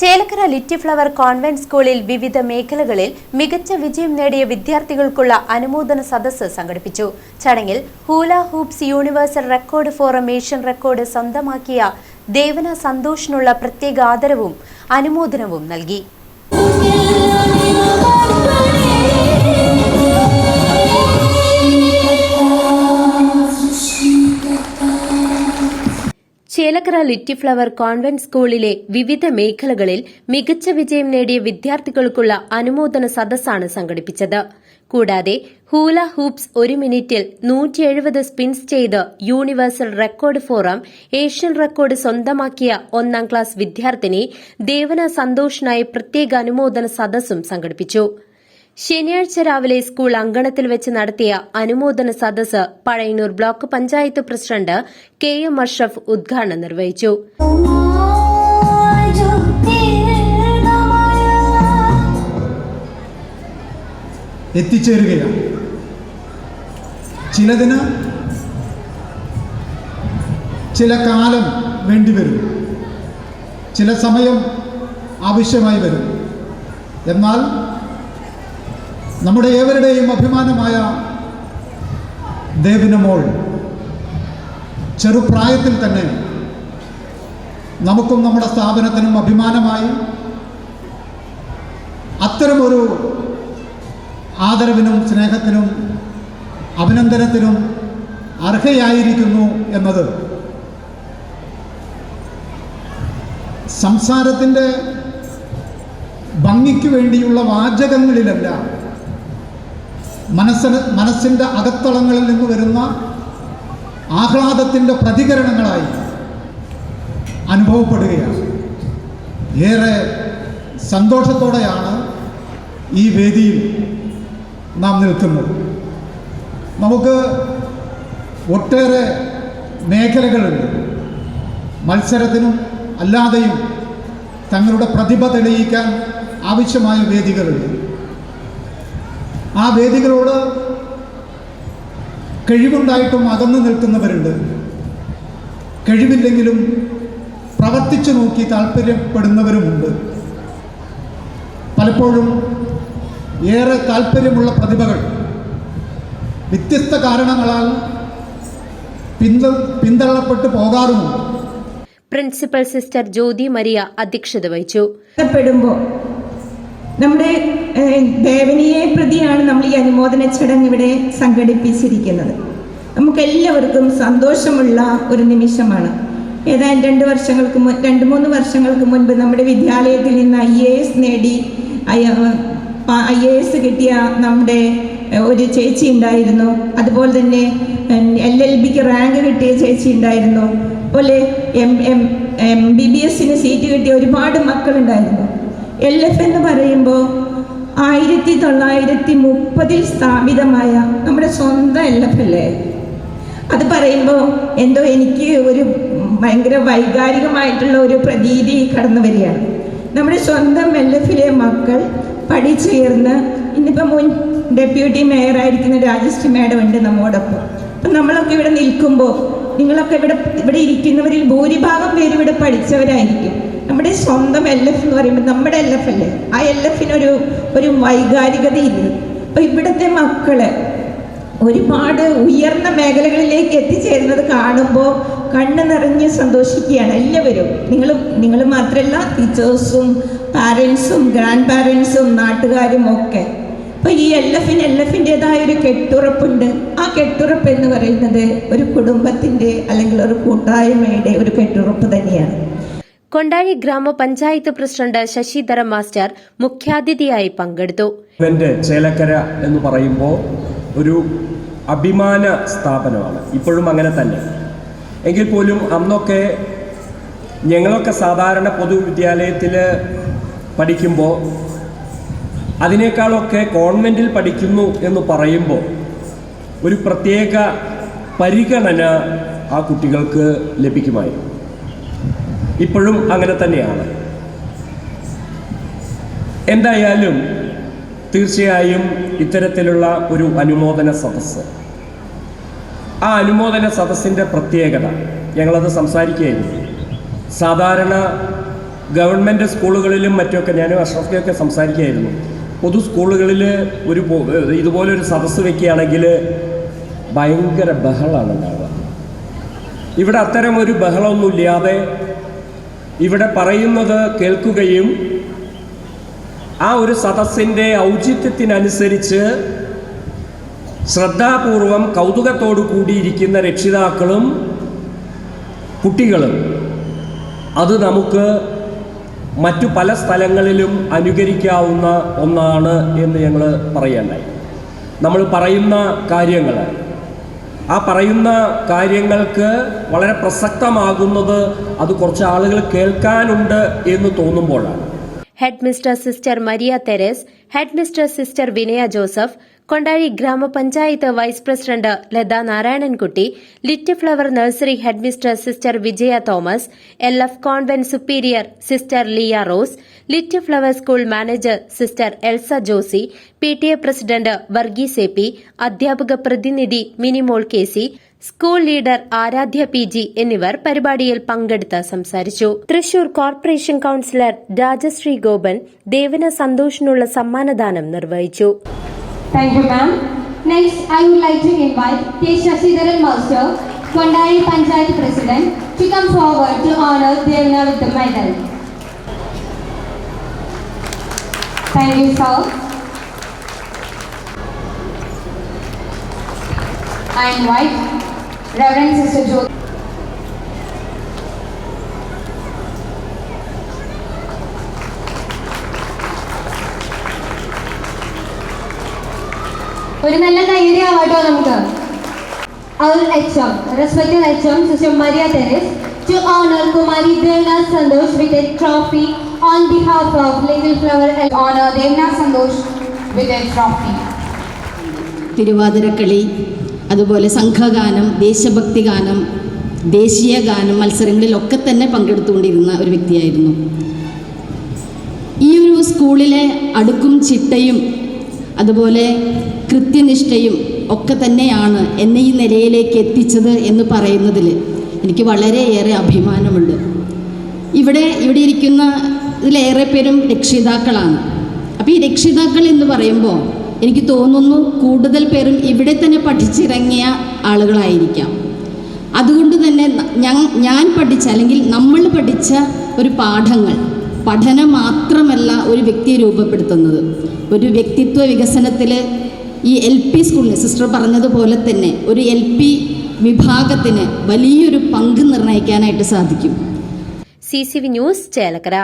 Chelakkara Litty flower convent സ്കൂളിൽ വിവിധ മേഖലകളിൽ മികച്ച വിജയം നേടിയ വിദ്യാർത്ഥികൾക്കുള്ള അനുമോദന സദസ്സ് സംഘടിപ്പിച്ചു. ചടങ്ങിൽ hula hoops universal record forum Asian record സ്വന്തമാക്കിയ ദേവന സന്തോഷിനുള്ള പ്രത്യേക ആദരവും അനുമോദനവും നൽകി. ചേലക്കര ലിറ്റി ഫ്ലവർ കോൺവെന്റ് സ്കൂളിലെ വിവിധ മേഖലകളിൽ മികച്ച വിജയം നേടിയ വിദ്യാർത്ഥികൾക്കുള്ള അനുമോദന സദസ്സാണ് സംഘടിപ്പിച്ചത്. കൂടാതെ ഹൂല ഹൂപ്സ് ഒരു മിനിറ്റിൽ നൂറ്റി എഴുപത് സ്പിൻസ് ചെയ്ത് universal record forum Asian record സ്വന്തമാക്കിയ ഒന്നാം ക്ലാസ് വിദ്യാർത്ഥിനി ദേവന സന്തോഷിനായി പ്രത്യേക അനുമോദന സദസ്സും സംഘടിപ്പിച്ചു. ശനിയാഴ്ച രാവിലെ സ്കൂൾ അങ്കണത്തിൽ വെച്ച് നടത്തിയ അനുമോദന സദസ് Pazhayannur block panchayat president K M Ashraf ഉദ്ഘാടനം നിർവഹിച്ചു. എത്തിച്ചേരുകയാണ്. ചിലതിന് ചില കാലം വേണ്ടിവരും ചില സമയം ആവശ്യമായി വരും. എന്നാൽ നമ്മുടെ ഏവരുടെയും അഭിമാനമായ ദേവിനമോൾ ചെറുപ്രായത്തിൽ തന്നെ നമുക്കും നമ്മുടെ സ്ഥാപനത്തിനും അഭിമാനമായി അത്തരമൊരു ആദരവിനും സ്നേഹത്തിനും അഭിനന്ദനത്തിനും അർഹയായിരിക്കുന്നു എന്നത് സംസാരത്തിന്റെ ഭംഗിക്ക് വേണ്ടിയുള്ള വാചകങ്ങളിലല്ല മനസ്സിന് മനസ്സിന്റെ അകത്തളങ്ങളിൽ നിന്ന് വരുന്ന ആഹ്ലാദത്തിന്റെ പ്രതികരണങ്ങളായി അനുഭവപ്പെടുകയാണ്. ഏറെ സന്തോഷത്തോടെയാണ് ഈ വേദിയിൽ നാം നിൽക്കുന്നത്. നമുക്ക് ഒട്ടേറെ മേഖലകളുണ്ട്. മത്സരത്തിനും അല്ലാതെയും തങ്ങളുടെ പ്രതിഭ തെളിയിക്കാൻ ആവശ്യമായ വേദികളുണ്ട്. ആ വേദികളോട് കഴിവുണ്ടായിട്ടും അകന്നു നിൽക്കുന്നവരുണ്ട്. കഴിവില്ലെങ്കിലും പ്രവർത്തിച്ചു നോക്കി താല്പര്യപ്പെടുന്നവരുമുണ്ട്. പലപ്പോഴും ഏറെ താല്പര്യമുള്ള പ്രതിഭകൾ വ്യത്യസ്ത കാരണങ്ങളാൽ പിന്ത പിന്തള്ളപ്പെട്ടു പോകാറുമുണ്ട്. പ്രിൻസിപ്പൽ സിസ്റ്റർ ജ്യോതി മരിയ അധ്യക്ഷത വഹിച്ചു. നമ്മുടെ ദേവനിയെ പ്രതിയാണ് നമ്മൾ ഈ അനുമോദന ചടങ്ങ് ഇവിടെ സംഘടിപ്പിച്ചിരിക്കുന്നത്. നമുക്കെല്ലാവർക്കും സന്തോഷമുള്ള ഒരു നിമിഷമാണ്. ഏതാണ്ട് രണ്ട് വർഷങ്ങൾക്ക് മുൻ രണ്ട് മൂന്ന് വർഷങ്ങൾക്ക് മുൻപ് നമ്മുടെ വിദ്യാലയത്തിൽ നിന്ന് ഐ എ എസ് നേടി ഐ എ എസ് കിട്ടിയ നമ്മുടെ ഒരു ചേച്ചി ഉണ്ടായിരുന്നു. അതുപോലെ തന്നെ എൽ എൽ ബിക്ക് റാങ്ക് കിട്ടിയ ചേച്ചി ഉണ്ടായിരുന്നു. അതുപോലെ M M M B B എസിന് സീറ്റ് കിട്ടിയ ഒരുപാട് മക്കളുണ്ടായിരുന്നു. എൽ എഫ് എന്ന് പറയുമ്പോൾ ആയിരത്തി തൊള്ളായിരത്തി മുപ്പതിൽ സ്ഥാപിതമായ നമ്മുടെ സ്വന്തം എൽ എഫ് അല്ലേ? അത് പറയുമ്പോൾ എന്തോ എനിക്ക് ഒരു ഭയങ്കര വൈകാരികമായിട്ടുള്ള ഒരു പ്രതീതി കടന്നു വരികയാണ്. നമ്മുടെ സ്വന്തം എൽ എഫിലെ മക്കൾ പഠിച്ചുയർന്ന് ഇന്നിപ്പോൾ മുൻ ഡെപ്യൂട്ടി മേയറായിരിക്കുന്ന രാജശ്രീ മാഡം ഉണ്ട് നമ്മോടൊപ്പം. അപ്പം നമ്മളൊക്കെ ഇവിടെ നിൽക്കുമ്പോൾ നിങ്ങളൊക്കെ ഇവിടെ ഇവിടെ ഇരിക്കുന്നവരിൽ ഭൂരിഭാഗം പേര് ഇവിടെ പഠിച്ചവരായിരിക്കും. നമ്മുടെ സ്വന്തം എൽ എഫ് എന്ന് പറയുമ്പോൾ നമ്മുടെ എൽ എഫ് അല്ലേ? ആ എൽ എഫിനൊരു ഒരു വൈകാരികതയില്ല? അപ്പോൾ ഇവിടുത്തെ മക്കൾ ഒരുപാട് ഉയർന്ന മേഖലകളിലേക്ക് എത്തിച്ചേരുന്നത് കാണുമ്പോൾ കണ്ണ് നിറഞ്ഞ് സന്തോഷിക്കുകയാണ് എല്ലാവരും. നിങ്ങൾ നിങ്ങൾ മാത്രമല്ല ടീച്ചേഴ്സും പാരൻസും ഗ്രാൻഡ് പാരൻസും നാട്ടുകാരും ഒക്കെ. അപ്പോൾ ഈ എൽ എഫിന് എൽ എഫിന്റെതായ ഒരു കെട്ടുറപ്പുണ്ട്. ആ കെട്ടുറപ്പ് എന്ന് പറയുന്നത് ഒരു കുടുംബത്തിന്റെ അല്ലെങ്കിൽ ഒരു കൂട്ടായ്മയുടെ ഒരു കെട്ടുറപ്പ് തന്നെയാണ്. കൊണ്ടാഴി ഗ്രാമപഞ്ചായത്ത് പ്രസിഡന്റ് ശശിധര മാസ്റ്റർ മുഖ്യാതിഥിയായി പങ്കെടുത്തു. ഇവന്റെ ചേലക്കര എന്ന് പറയുമ്പോൾ ഒരു അഭിമാന സ്ഥാപനമാണ്. ഇപ്പോഴും അങ്ങനെ തന്നെ. എങ്കിൽ പോലും അന്നൊക്കെ ഞങ്ങളൊക്കെ സാധാരണ പൊതുവിദ്യാലയത്തിൽ പഠിക്കുമ്പോൾ അതിനേക്കാളൊക്കെ കോൺവെന്റിൽ പഠിക്കുന്നു എന്ന് പറയുമ്പോൾ ഒരു പ്രത്യേക പരിഗണന ആ കുട്ടികൾക്ക് ലഭിക്കുമായിരുന്നു. ഇപ്പോഴും അങ്ങനെ തന്നെയാണ്. എന്തായാലും തീർച്ചയായും ഇത്തരത്തിലുള്ള ഒരു അനുമോദന സദസ്സ്. ആ അനുമോദന സദസ്സിന്റെ പ്രത്യേകത ഞങ്ങളത് സംസാരിക്കുകയായിരുന്നു. സാധാരണ ഗവൺമെന്റ് സ്കൂളുകളിലും മറ്റുമൊക്കെ ഞാൻ അഷ്റഫിയൊക്കെ സംസാരിക്കുകയായിരുന്നു. പൊതു സ്കൂളുകളിൽ ഒരു ഇതുപോലൊരു സദസ്സ് വെക്കുകയാണെങ്കിൽ ഭയങ്കര ബഹളമാണ് ഉണ്ടാവുക. ഇവിടെ അത്തരം ഒരു ബഹളമൊന്നുമില്ലാതെ ഇവിടെ പറയുന്നത് കേൾക്കുകയും ആ ഒരു സദസ്സിന്റെ ഔചിത്യത്തിനനുസരിച്ച് ശ്രദ്ധാപൂർവം കൗതുകത്തോടു കൂടിയിരിക്കുന്ന രക്ഷിതാക്കളും കുട്ടികളും അത് നമുക്ക് മറ്റു പല സ്ഥലങ്ങളിലും അനുകരിക്കാവുന്ന ഒന്നാണ് എന്ന് ഞങ്ങൾ പറയണ്ടായി നമ്മൾ പറയുന്ന കാര്യങ്ങൾ ആ പറയുന്ന കാര്യങ്ങൾക്ക് വളരെ പ്രസക്തമാകുന്നത് അത് കുറച്ച് ആളുകൾ കേൾക്കാനുണ്ട് എന്ന് തോന്നുമ്പോഴാണ്. Head mister sister Maria Theres head mister sister Vinaya Joseph Kondazhi ഗ്രാമപഞ്ചായത്ത് vice president Latha Narayanankutty little flower nursery head mister sister Vijaya Thomas L F convent superior sister Liya Rose little flower school manager sister Elsa Josy P T A president Varghese A P അധ്യാപക പ്രതിനിധി Minimol K C school leader Aradhya P G എന്നിവർ പരിപാടിയിൽ പങ്കെടുത്ത് സംസാരിച്ചു Thrissur corporation councillor Rajasree Gopan Devana സന്തോഷിനുള്ള സമ്മാനദാനം നിർവഹിച്ചു. Next, I would like to invite K. Shashidharan. Thank you, sir. I invite Reverend Sister Jyoti. ഒരു നല്ല കൈയടി ആവാട്ടോ നമുക്ക് Our HM, respected HM, Sister Maria Teres, to honor Kumari Devna Sandosh with a trophy on behalf of Little Flower and honor Devna Sandosh with a trophy. Thiruvathirakali അതുപോലെ സംഘഗാനം ദേശഭക്തി ഗാനം ദേശീയ ഗാനം മത്സരങ്ങളിലൊക്കെ തന്നെ പങ്കെടുത്തുകൊണ്ടിരുന്ന ഒരു വ്യക്തിയായിരുന്നു ഈ ഒരു സ്കൂളിലെ അടുക്കും ചിട്ടയും അതുപോലെ കൃത്യനിഷ്ഠയും ഒക്കെ തന്നെയാണ് എന്നെ ഈ നിലയിലേക്ക് എത്തിച്ചത് എന്ന് പറയുന്നതിൽ എനിക്ക് വളരെയേറെ അഭിമാനമുണ്ട് ഇവിടെ ഇവിടെ ഇരിക്കുന്ന ഇതിലേറെ പേരും രക്ഷിതാക്കളാണ്. അപ്പോൾ ഈ രക്ഷിതാക്കൾ എന്ന് പറയുമ്പോൾ എനിക്ക് തോന്നുന്നു കൂടുതൽ പേരും ഇവിടെ തന്നെ പഠിച്ചിറങ്ങിയ ആളുകളായിരിക്കാം. അതുകൊണ്ട് തന്നെ ഞാൻ പഠിച്ച അല്ലെങ്കിൽ നമ്മൾ പഠിച്ച ഒരു പാഠങ്ങൾ പഠനം മാത്രമല്ല ഒരു വ്യക്തിയെ രൂപപ്പെടുത്തുന്നത്. ഒരു വ്യക്തിത്വ വികസനത്തിൽ ഈ എൽ പി സ്കൂളിന് സിസ്റ്റർ പറഞ്ഞതുപോലെ തന്നെ ഒരു എൽ പി വിഭാഗത്തിന് വലിയൊരു പങ്ക് നിർണയിക്കാനായിട്ട് സാധിക്കും. C C V news Chelakkara.